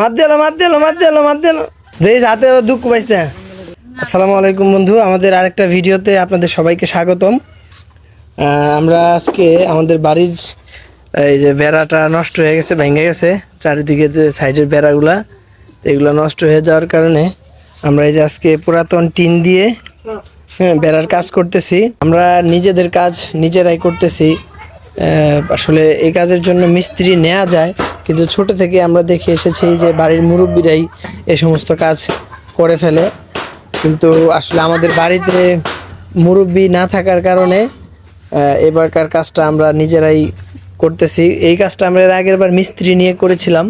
মাপ দিল মাপ দিল মাপ দিল মাপ দিল। দেখ হাতে দুঃখ পাইছে। আসসালামু আলাইকুম বন্ধু, আমাদের আরেকটা ভিডিওতে আপনাদের সবাইকে স্বাগতম। আমরা আজকে আমাদের বাড়ির এই যে বেড়াটা নষ্ট হয়ে গেছে, ভেঙে গেছে। চারিদিকে যে সাইডের বেড়াগুলা, এগুলো নষ্ট হয়ে যাওয়ার কারণে আমরা এই যে আজকে পুরাতন টিন দিয়ে হ্যাঁ বেড়ার কাজ করতেছি। আমরা নিজেদের কাজ নিজেরাই করতেছি। আসলে এই কাজের জন্য মিস্ত্রি নেওয়া যায়। কিন্তু ছোট থেকে আমরা দেখে এসেছি যে বাড়ির মুরব্বীরাই এই সমস্ত কাজ করে ফেলে। কিন্তু আসলে আমাদের বাড়িতে মুরব্বী না থাকার কারণে এবারকার কাজটা আমরা নিজেরাই করতেছি। এই কাজটা আমরা এর আগের বার মিস্ত্রি নিয়ে করেছিলাম।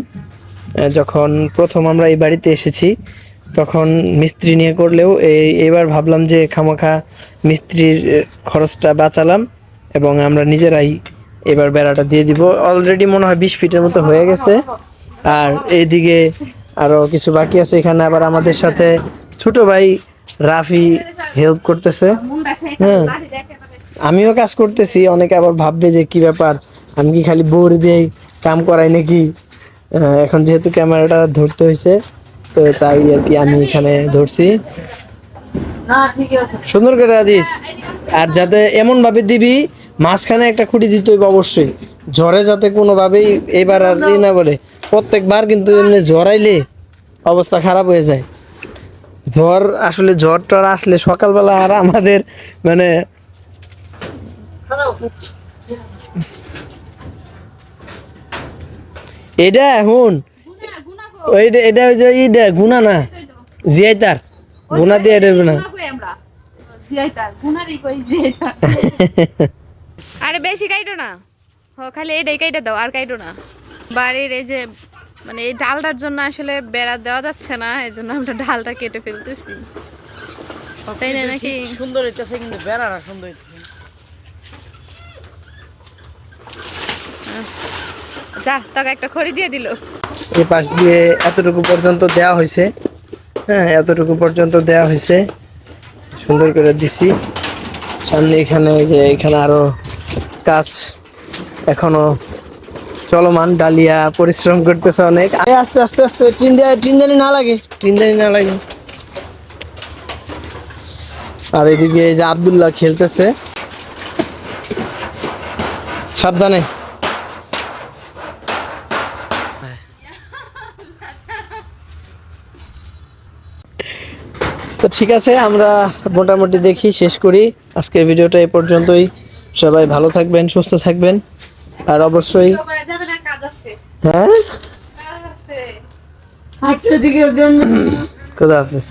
যখন প্রথম আমরা এই বাড়িতে এসেছি, তখন মিস্ত্রি নিয়ে করলেও এই, এবার ভাবলাম যে খামাখা মিস্ত্রির খরচটা বাঁচালাম এবং আমরা নিজেরাই এবার বেড়াটা দিয়ে দিব। অলরেডি মনে হয় বিশ ফিটের মতো হয়ে গেছে। আর এইদিকে আরও কিছু বাকি আছে। এখানে আবার আমাদের সাথে ছোট ভাই রাফি হেল্প করতেছে। হ্যাঁ আমিও কাজ করতেছি। অনেকে আবার ভাববে যে কি ব্যাপার? আমি কি খালি বোর দিয়ে কাম করাই নাকি? এখন যেহেতু ক্যামেরাটা ধরতে হয়েছে তো তাই আর কি আমি এখানে ধরছি। সুন্দর করে দিস আর যাতে এমন ভাবে দিবি মাঝখানে একটা খুঁটি দিতে হইবে অবশ্যই। ঝড়ে যাতে কোনোভাবেই এবার আর ই না বলে। প্রত্যেকবার কিন্তু এমনি ঝড়াইলে অবস্থা খারাপ হয়ে যায়। ঝড় আসলে ঝড় টর আসলে সকালবেলা আর আমাদের মানে এটা এখন ওই এটা ওই যে ইটা গুনা না জিয়াই তার গুনা দিয়ে দেবে না আরে বেশি কাইটো না। হ খালি এইটাই কাইটা দাও আর কাইটো না। বাড়ির এই যে মানে এই ডালটার জন্য আসলে বেড়া দেওয়া যাচ্ছে না এই জন্য আমরা ডালটা কেটে ফেলতেছি। তাই না নাকি? সুন্দর হইতেছে কিন্তু বেড়াটা সুন্দর হইতেছে। যা তোকে একটা খড়ি দিয়ে দিল। এই পাশ দিয়ে এতটুকু পর্যন্ত দেওয়া হয়েছে হ্যাঁ এতটুকু পর্যন্ত দেওয়া হয়েছে সুন্দর করে দিছি। সামনে এখানে যে এখানে আরও কাজ এখনও চলমান ডালিয়া পরিশ্রম করতেছে অনেক। আস্তে আস্তে আস্তে টিন জানি না লাগে? টিন জানি না লাগে। আর এদিকে যে আবদুল্লাহ খেলতেছে। সাবধানে। তো ঠিক আছে আমরা মোটামুটি দেখি শেষ করি। আজকের ভিডিওটা এই পর্যন্তই। সবাই ভালো থাকবেন সুস্থ থাকবেন। আর অবশ্যই হ্যাঁ? কাজ হাফিজ।